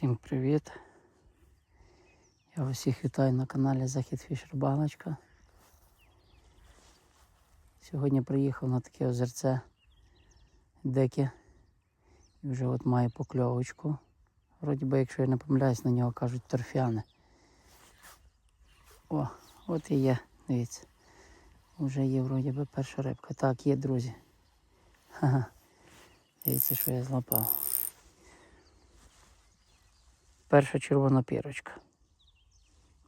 Всім привіт! Я усіх вітаю на каналі Захід Баночка. Сьогодні приїхав на таке озерце дике і вже от має покльовочку. Вроді би, якщо я не помиляюсь, на нього кажуть торфяне. О, от і є, дивіться. Вже є вроді би перша рибка. Так, є, друзі. Ха-ха. Дивіться, що я злапав. Перша червона пірочка.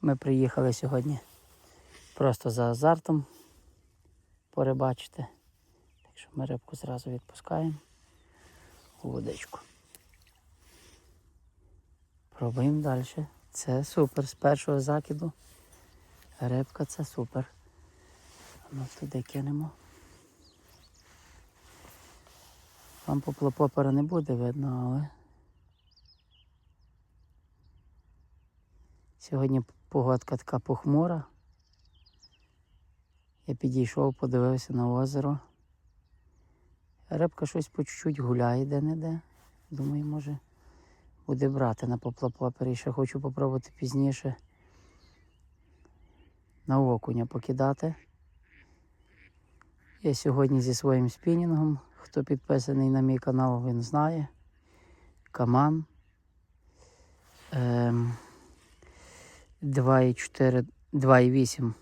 Ми приїхали сьогодні просто за азартом порибачити. Так що ми рибку зразу відпускаємо у водичку. Пробуємо далі. Це супер. З першого закиду. Рибка це супер. Ну туди кинемо. Вам поплопопера не буде видно, але Сьогодні погодка така похмура. Я підійшов, подивився на озеро. Рибка щось по чуть-чуть гуляє де-не-де. Думаю, може буде брати на поплапопері. Ще хочу попробувати пізніше на окуня покидати. Я сьогодні зі своїм спінінгом. Хто підписаний на мій канал, він знає. Каман. Ем, 2,4, 2,8,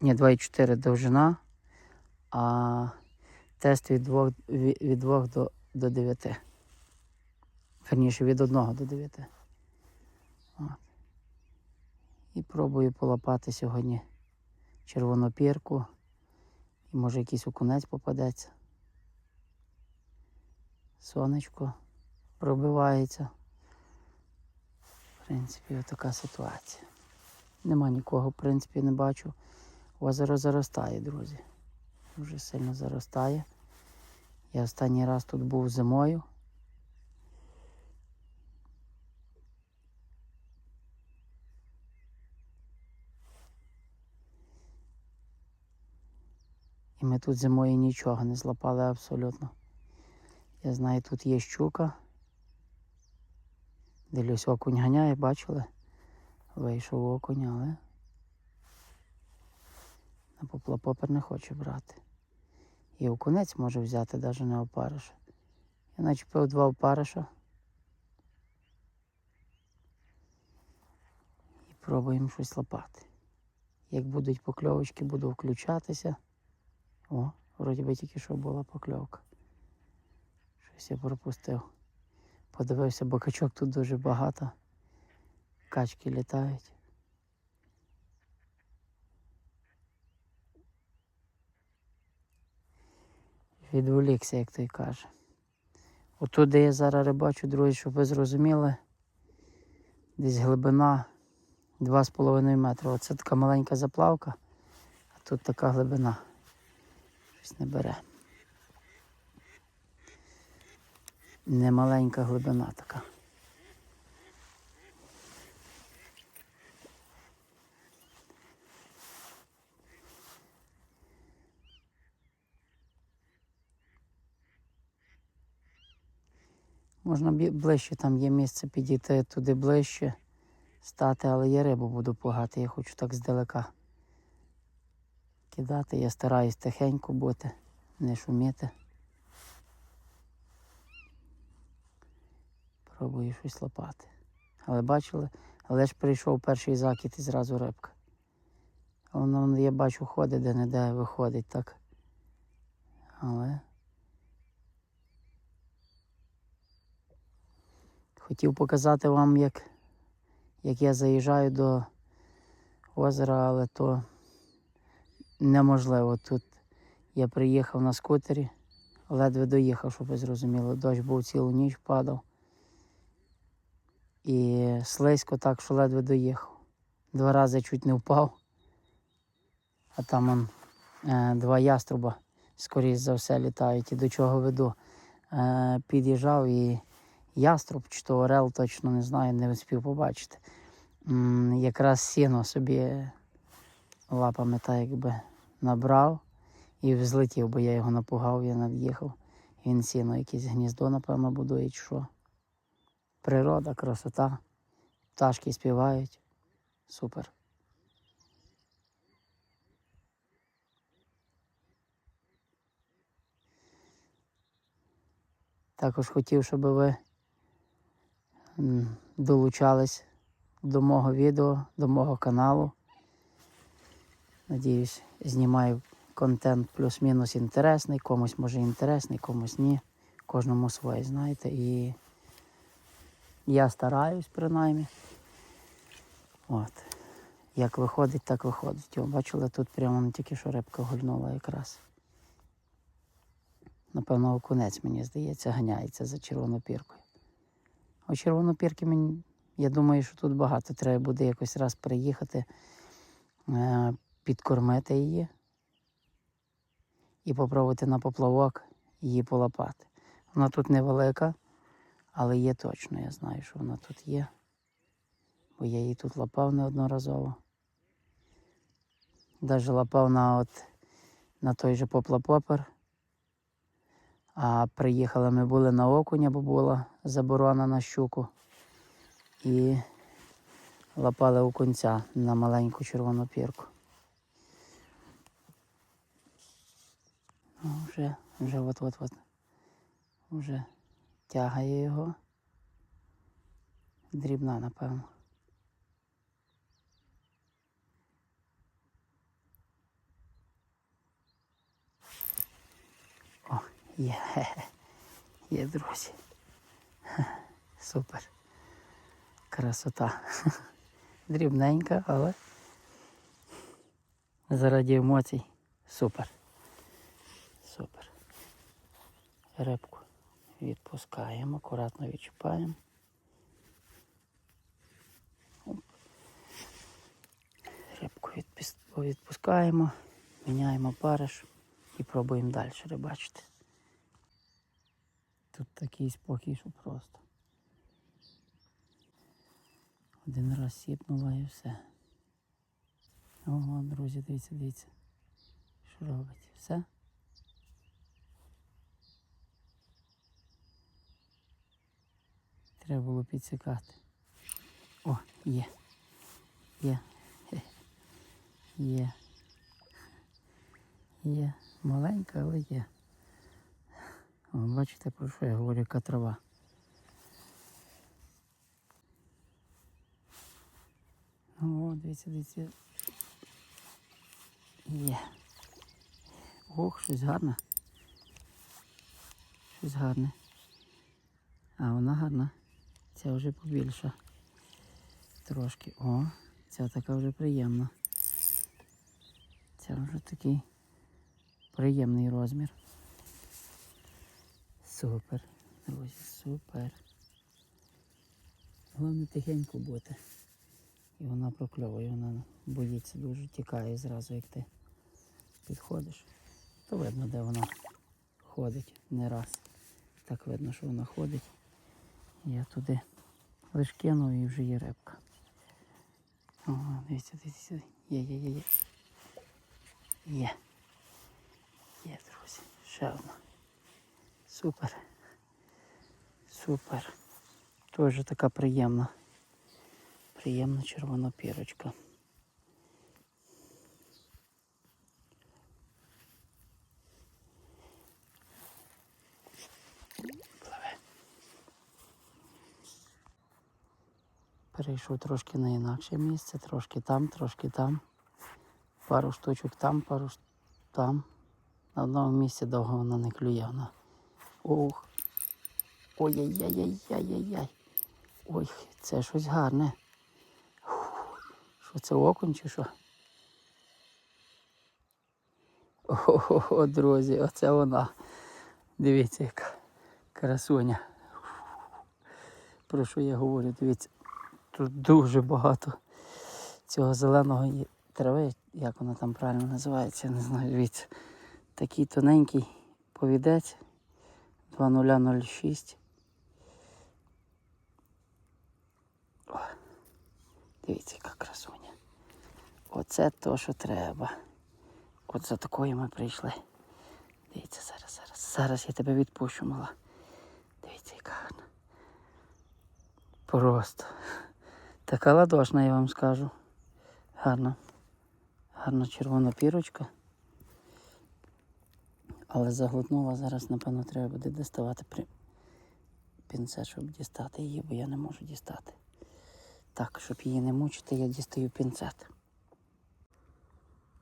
ні, 2,4 довжина, а тест від 2, від 2 до, до 9. Верніше від 1 до 9. От. І пробую полапати сьогодні червону пірку. І може якийсь окунець попадеться. Сонечко пробивається. В принципі, отака ситуація. Нема нікого, в принципі, не бачу. Озеро заростає, друзі. Дуже сильно заростає. Я останній раз тут був зимою. І ми тут зимою нічого не злапали абсолютно. Я знаю, тут є щука. Дивлюсь, окунь ганяє, бачили? Вийшов окунь, але на поплапопер не хоче брати. І окунець може взяти, навіть не опариша. Я начепив два опариша. І пробуємо щось лопати. Як будуть покльовочки, буду включатися. О, вроді би тільки що була покльовка. Щось я пропустив. Подивився, бо качок тут дуже багато. Качки літають. Відволікся, як той каже. Отут, де я зараз рибачу, друзі, щоб ви зрозуміли, десь глибина 2,5 метри. Оце така маленька заплавка, а тут така глибина. Щось не бере. Немаленька глибина така. Можна ближче, там є місце підійти туди ближче, стати, але я рибу буду пугати, я хочу так здалека кидати. Я стараюсь тихенько бути, не шуміти. Пробую щось лопати. Але бачили, але ж прийшов перший закид і зразу рибка. Воно, я бачу, ходить де-не-де виходить так. Але. Хотів показати вам, як, як я заїжджаю до озера, але то неможливо. Тут я приїхав на скутері, ледве доїхав, щоб ви зрозуміли. Дощ був цілу ніч падав. І слизько так, що ледве доїхав. Два рази чуть не впав. А там он, е, два яструба, скоріш за все, літають. І до чого веду. Е, під'їжджав і яструб чи то орел, точно не знаю, не успів побачити. Якраз сіно собі лапами так якби набрав і взлетів, бо я його напугав, я над'їхав. Він сіно, якесь гніздо, напевно, будує чи що. Природа, красота. пташки співають. Супер. Також хотів, щоб ви долучались до мого відео, до мого каналу. Надіюсь, знімаю контент плюс-мінус інтересний, комусь може інтересний, комусь ні. Кожному своє, знаєте. І я стараюсь принаймні. От. Як виходить, так виходить. О, бачили, тут прямо не тільки що рибка гульнула якраз. Напевно, окунець, мені здається, ганяється за червонопіркою. А червонопірки мені, я думаю, що тут багато. Треба буде якось раз приїхати, е, підкормити її і попробувати на поплавок її полапати. Вона тут невелика, але є точно. Я знаю, що вона тут є. Бо я її тут лапав неодноразово. Навіть лапав на, от, на той же поплапопер. А приїхали ми були на окуня, бо була заборона на щуку. І лапали окунця на маленьку червону пірку. Ну, вже, вже от-от-от. Вже тягає його. Дрібна, напевно. О, є. Є, друзі. Супер. Красота. Дрібненька, але заради емоцій супер. Супер. Рибку відпускаємо, акуратно відчіпаємо. Рибку відпускаємо, міняємо париш і пробуємо далі рибачити. Тут такий спокій, що просто. Один раз сіпнула і все. Ого, друзі, дивіться, дивіться. Що робить? Все? Треба було підсікати. О, є. Є. Є. Є. Маленька, але є. Бачите, про що я говорю, яка трава. О, дивіться, дивіться. Є. Ох, щось гарне. Щось гарне. А вона гарна. Ця вже побільша. Трошки. О, ця така вже приємна. Це вже такий приємний розмір. Супер, друзі, супер. Головне тихенько бути. І вона прокльовує, вона боїться дуже, тікає зразу, як ти підходиш. То видно, де вона ходить не раз. Так видно, що вона ходить. Я туди лиш кинув і вже є рибка. О, дивіться, дивіться. Є, є, є, є. Є. Є, друзі. Ще одна. Супер. Супер. Теж така приємна. Приємна червона пірочка. Перейшов трошки на інакше місце, трошки там, трошки там. Пару штучок там, пару там. На одному місці довго вона не клює. Ох. Ой-яй-яй-яй-яй-яй. Ой, це щось гарне. Що це окунь чи що? Ого, друзі, оце вона. Дивіться, яка красуня. Про що я говорю? Дивіться, тут дуже багато цього зеленого трави, як вона там правильно називається, я не знаю. Дивіться. Такий тоненький повідець 2006. О, дивіться, яка красуня. Оце то, що треба. От за такою ми прийшли. Дивіться, зараз, зараз. Зараз я тебе відпущу, мала. Дивіться, яка гарна. Просто. Така ладошна, я вам скажу. Гарна. Гарна червона пірочка. Але заглотнула, зараз, напевно, треба буде діставати при... пінцет, щоб дістати її, бо я не можу дістати. Так, щоб її не мучити, я дістаю пінцет.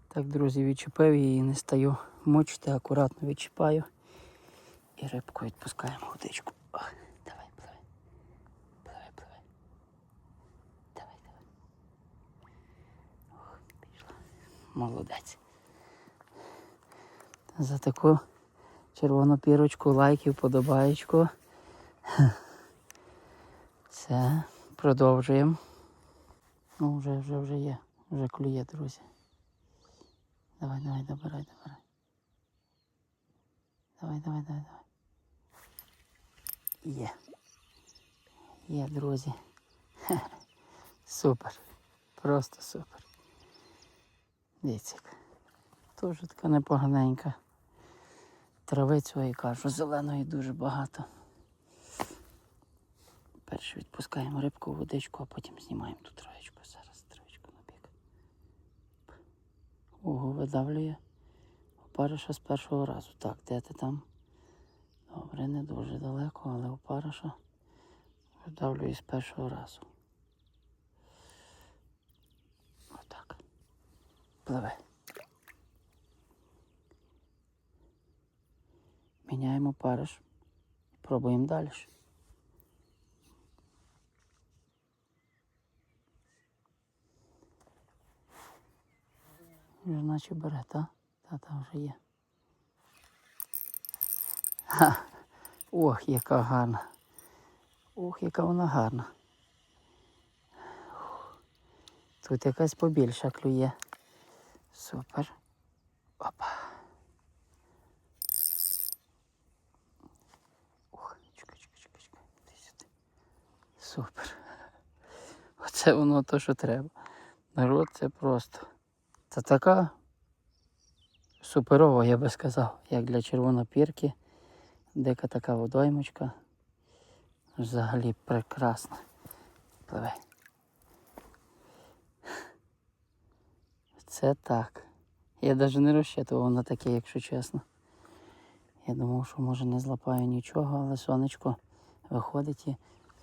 Так, друзі, відчепив її, не стаю мучити, акуратно відчіпаю. І рибку відпускаємо водичку. Давай, пливай. Пливай, пливай. Давай, давай. Ох, пішла. Молодець. За таку червону пірочку, лайків, подобаєчку. Все, продовжуємо. Ну, вже, вже, вже є. Вже клює, друзі. Давай, давай, добирай, добирай. Давай, давай, давай, давай. Є. Є, друзі. Хе-хе. Супер. Просто супер. Дивіться. Теж така непоганенька. Трави цієї кажу, зеленої дуже багато. Перше відпускаємо рибку в водичку, а потім знімаємо ту травичку. Зараз травичку на бік. Ого, видавлює. Опариша з першого разу. Так, де ти там? Добре, не дуже далеко, але опариша видавлює з першого разу. Отак. Пливе. Міняємо париш. Пробуємо далі. Вже наче бере, та? Та там вже є. Ха. Ох, яка гарна. Ох, яка вона гарна. Тут якась побільша клює. Супер. Опа. Супер. Оце воно то, що треба. Народ це просто. Це така суперова, я би сказав, як для червонопірки. Дика така водоймочка. Взагалі прекрасна. Пливе. Це так. Я навіть не розчитував на таке, якщо чесно. Я думав, що може не злапаю нічого, але сонечко виходить і.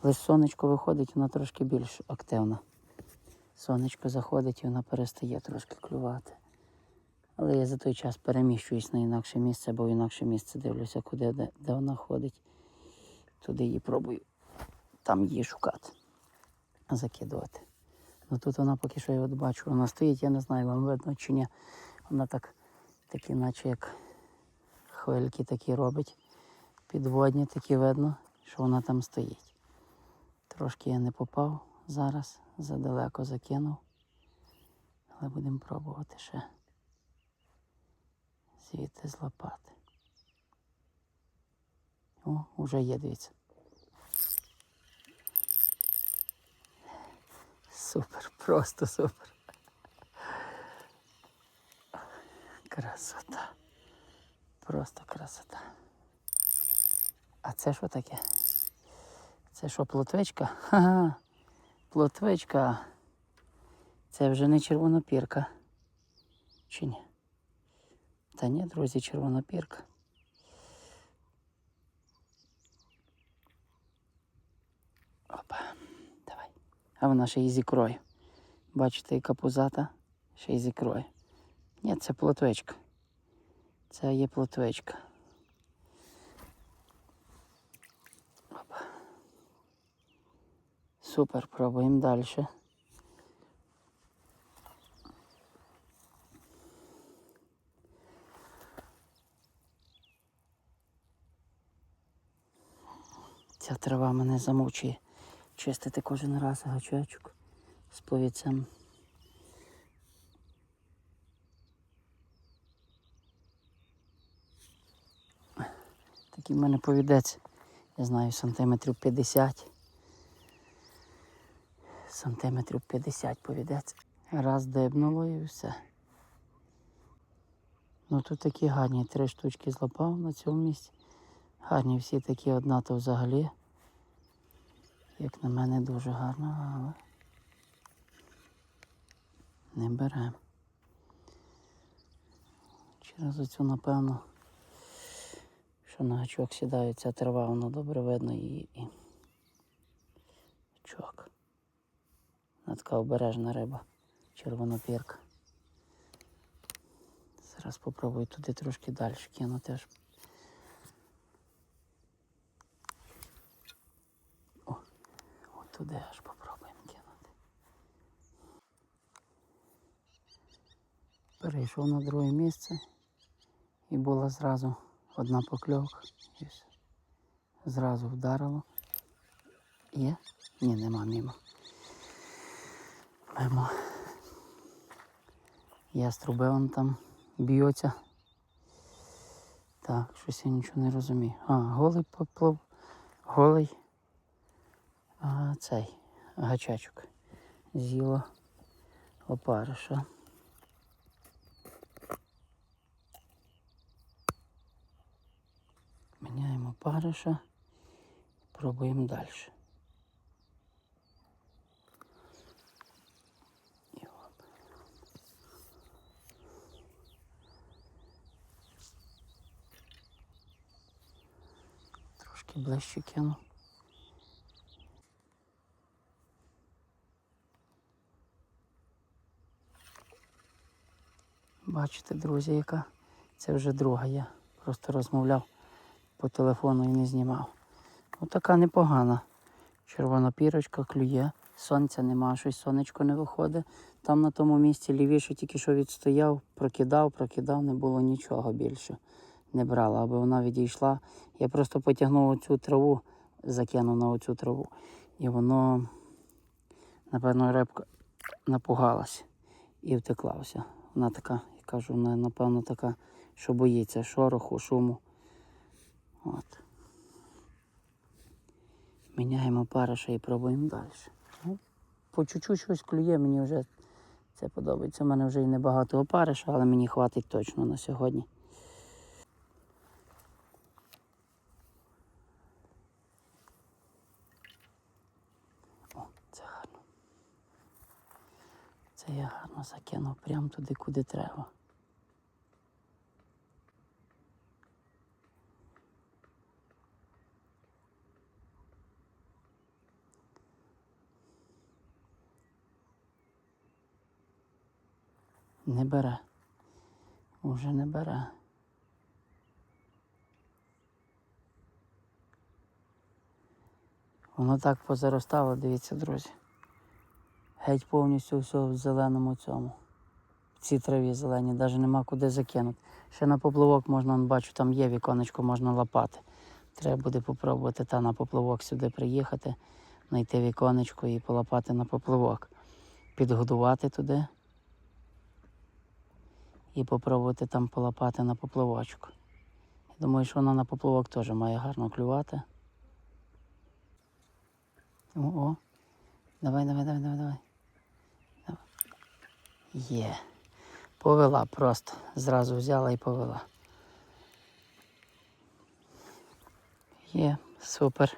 Лише сонечко виходить, вона трошки більш активна. Сонечко заходить і вона перестає трошки клювати. Але я за той час переміщуюсь на інакше місце, бо в інакше місце дивлюся, куди де, де вона ходить. Туди її пробую там її шукати, закидувати. Ну тут вона поки що я от бачу, вона стоїть, я не знаю, вам видно чи ні. Вона так, такі, наче як хвильки такі робить. Підводні такі видно, що вона там стоїть. Трошки я не попав зараз, задалеко закинув. Але будемо пробувати ще звідти злопати. О, вже є, дивіться. Супер, просто супер. Красота. Просто красота. А це що таке? Це що, плотвичка? Ха-ха. Плотвичка. Це вже не червонопірка. Чи ні? Та ні, друзі, червонопірка. Опа, давай. А вона ще й з ікрою. Бачите, яка пузата, ще й з. Ні, це плотвичка. Це є плотвичка. Супер, пробуємо далі. Ця трава мене замучує. Чистити кожен раз гачочок з повіцем. Такий в мене повідець, я знаю, сантиметрів 50. Сантиметрів 50 повідець. Раз дибнуло і все. Ну тут такі гарні три штучки злопав на цьому місці. Гарні всі такі одна то взагалі. Як на мене дуже гарно, але Не бере. Через оцю, напевно, що на гачок сідає ця трава, воно добре видно і. і... Чок. Така обережна риба. Червонопірка. Зараз спробую туди трошки далі кинути аж. О, от туди аж попробуємо кинути. Перейшов на друге місце і була зразу одна покльовка. І все. Зразу вдарило. Є? Ні, нема мимо. Мимо. Яструби он там б'ється. Так, щось я нічого не розумію. А, голий поплив. Голий. А, цей гачачок. З'їло опариша. Міняємо париша. Пробуємо далі. Трошки ближче кину. Бачите, друзі, яка це вже друга. Я просто розмовляв по телефону і не знімав. Отака непогана. Червона пірочка клює, сонця нема, щось сонечко не виходить. Там на тому місці лівіше тільки що відстояв, прокидав, прокидав, не було нічого більше. Не брала, аби вона відійшла. Я просто потягнув оцю траву, закинув на оцю траву. І воно, напевно, рибка напугалась і втекла. Вона така, я кажу, вона, напевно, така, що боїться шороху, шуму. От. Міняємо париша і пробуємо далі. Ну, по чуть-чуть щось клює, мені вже це подобається. У мене вже і небагато опариша, але мені хватить точно на сьогодні. О, це гарно. Я закинув прямо туди, куди треба. Не бере. Уже не бере. Воно так позаростало, дивіться, друзі. Геть повністю все в зеленому цьому. В цій траві зеленій, навіть нема куди закинути. Ще на поплавок можна, бачу, там є віконечко, можна лапати. Треба буде попробувати та на поплавок сюди приїхати, знайти віконечко і полапати на поплавок. Підгодувати туди і попробувати там полапати на поплавочок. Я думаю, що вона на поплавок теж має гарно клювати. О, о. Давай, давай, давай, давай. Давай. Є. Повела просто. Зразу взяла і повела. Є, супер.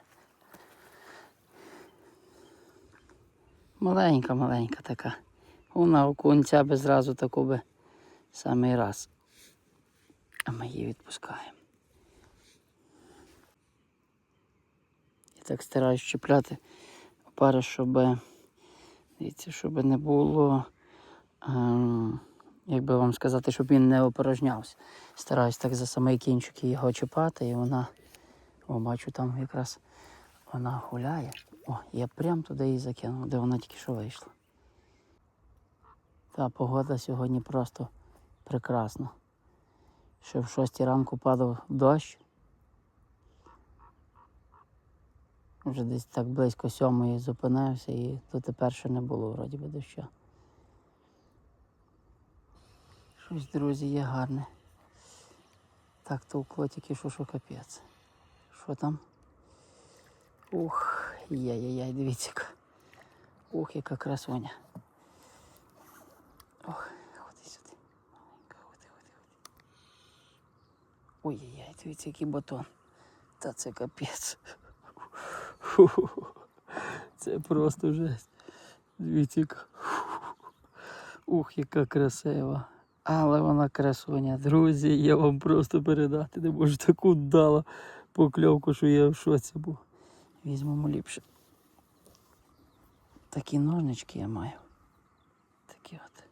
Маленька, маленька така. Вона окунця би зразу таку би самий раз. А ми її відпускаємо. Я так стараюсь чіпляти пари, щоб, дивіться, щоб не було, як би вам сказати, щоб він не опорожнявся. Стараюсь так за самий кінчик його чіпати, і вона, о, бачу, там якраз вона гуляє. О, я прям туди її закинув, де вона тільки що вийшла. Та погода сьогодні просто прекрасна. Ще в 6 ранку падав дощ. Вже десь так близько сьомої зупинився і то тепер ще не було вроді би доща. Щось, друзі, є гарне. Так товкло тільки що, що капець. Що там? Ух, яй-яй-яй, дивіться. Ух, яка красуня. Ох, ходи сюди. Ходи, ходи, ходи. Ой-яй-яй, дивіться, який батон. Та це капець. Це просто жесть. Дивіться. Ух, яка красива. Але вона красуня. Друзі, я вам просто передати не можу таку дала покльовку, що я в шоці був. Візьмемо ліпше. Такі ножнички я маю. Такі от.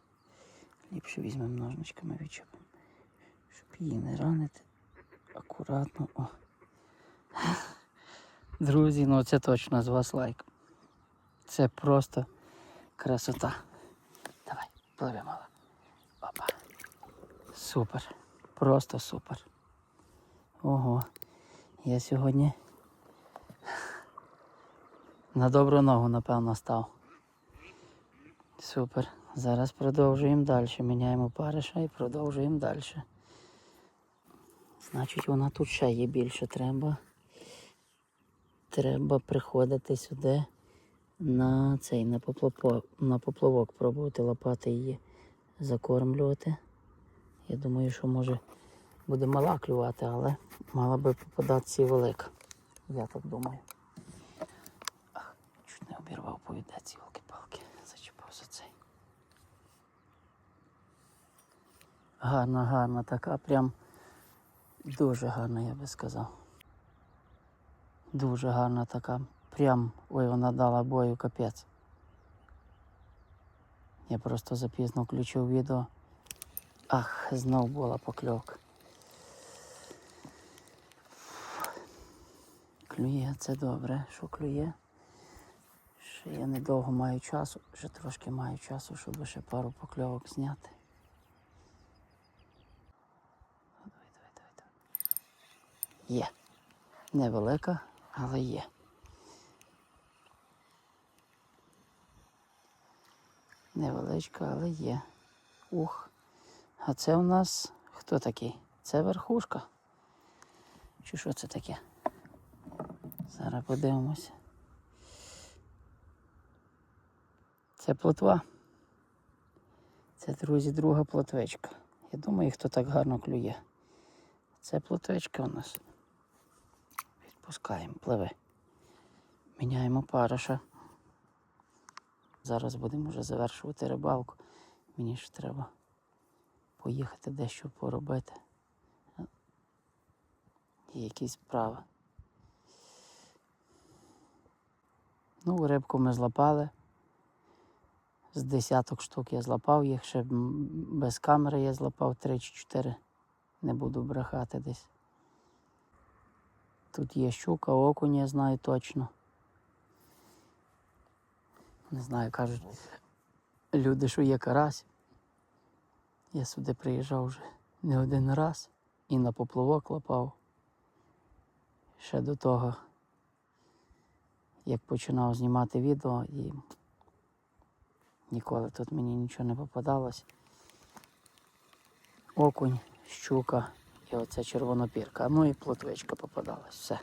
Ліпше візьмемо ножничками відчепимо. Щоб її не ранити. Акуратно. О. Друзі, ну це точно з вас лайк. Це просто красота. Давай, пливи, мала. Опа. Супер. Просто супер. Ого. Я сьогодні на добру ногу, напевно, став. Супер. Зараз продовжуємо далі. Міняємо париша і продовжуємо далі. Значить, вона тут ще є більше. Треба. Треба приходити сюди на цей на поплавок, на поплавок пробувати лопати її закормлювати. Я думаю, що може буде мала клювати, але мала би попадатися і велика. Я так думаю. Ах, чуть не обірвав повідець, йолки-палки, зачепив за цей. Гарна, гарна, така прям дуже гарна, я би сказав. Дуже гарна така. Прям, ой, вона дала бою капець. Я просто запізно включив відео. Ах, знов була покльовка. Клює, це добре, що клює. Ще я недовго маю часу, ще трошки маю часу, щоб ще пару покльовок зняти. Давай, давай, давай, давай. Є. Невелика, але є. Невеличка, але є. Ух. А це у нас хто такий? Це верхушка. Чи що це таке? Зараз подивимося. Це плотва. Це, друзі, друга плотвичка. Я думаю, хто так гарно клює. Це плотвичка у нас. Відпускаємо, пливе. Міняємо париша. Зараз будемо вже завершувати рибалку. Мені ж треба поїхати дещо поробити. Є якісь справи. Ну, рибку ми злапали. З десяток штук я злапав їх, ще без камери я злапав 3 чи 4. Не буду брехати десь. Тут є щука, окунь, я знаю точно. Не знаю, кажуть, люди, що є карась. Я сюди приїжджав вже не один раз і на поплавок лапав. Ще до того, як починав знімати відео і ніколи тут мені нічого не попадалось. Окунь, щука і оця червонопірка. Ну і плотвичка попадалась. Все.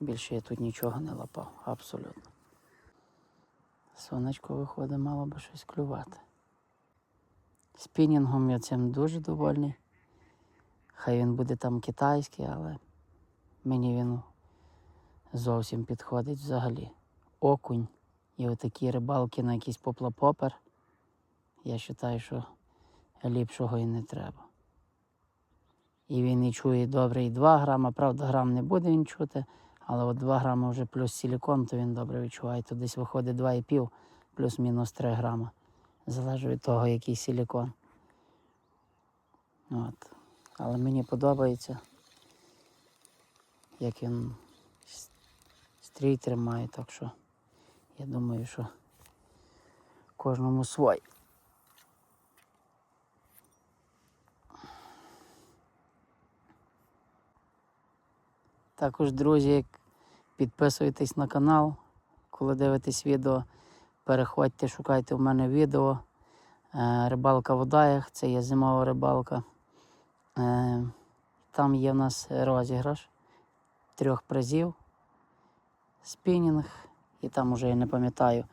Більше я тут нічого не лапав, абсолютно. Сонечко виходить, мало би щось клювати. Спінінгом я цим дуже довольний. Хай він буде там китайський, але мені він зовсім підходить взагалі. Окунь і отакі рибалки на якийсь поплапопер. Я вважаю, що ліпшого і не треба. І він і чує добре і 2 грама, правда, грам не буде він чути, але от 2 грама вже плюс силікон, то він добре відчуває. То десь виходить 2,5 плюс-мінус 3 грама. Залежить від того, який силікон. От. Але мені подобається, як він стрій тримає, так що я думаю, що кожному свой. Також, друзі, підписуйтесь на канал, коли дивитесь відео, переходьте, шукайте у мене відео. Е, Рибалка в Удаях, це є зимова рибалка. Е, Там є в нас розіграш трьох призів, спінінг, і там уже я не пам'ятаю,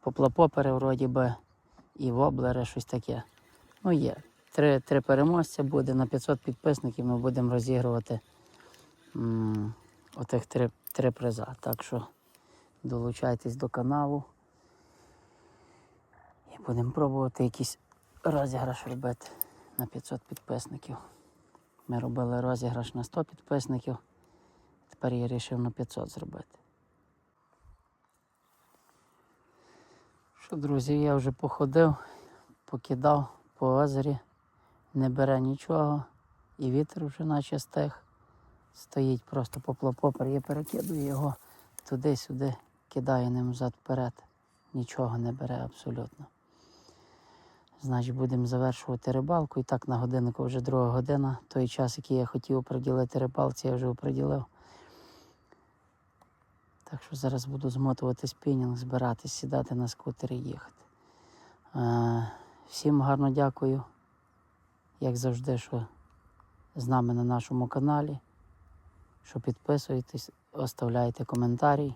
поплапопери вроді би і воблери, щось таке. Ну є. Три, три переможця буде на 500 підписників. Ми будемо розігрувати м, отих три, три приза. Так що долучайтесь до каналу і будемо пробувати якісь розіграш робити на 500 підписників. Ми робили розіграш на 100 підписників. Тепер я вирішив на 500 зробити. Що, друзі, я вже походив, покидав по озері, не бере нічого, і вітер вже наче стих. Стоїть просто поплопопер, я перекидую його туди-сюди, кидаю ним взад вперед. Нічого не бере абсолютно. Значить, будемо завершувати рибалку. І так на годиннику вже друга година. Той час, який я хотів приділити рибалці, я вже оприділив. Так що зараз буду змотувати спінінг, збиратись, сідати на скутер і їхати. Е, всім гарно дякую, як завжди, що з нами на нашому каналі. Що підписуєтесь, оставляєте коментарі,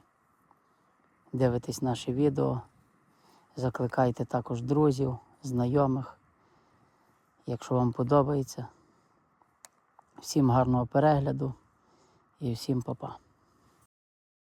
дивитесь наші відео, закликайте також друзів, знайомих. Якщо вам подобається. Всім гарного перегляду і всім па-па.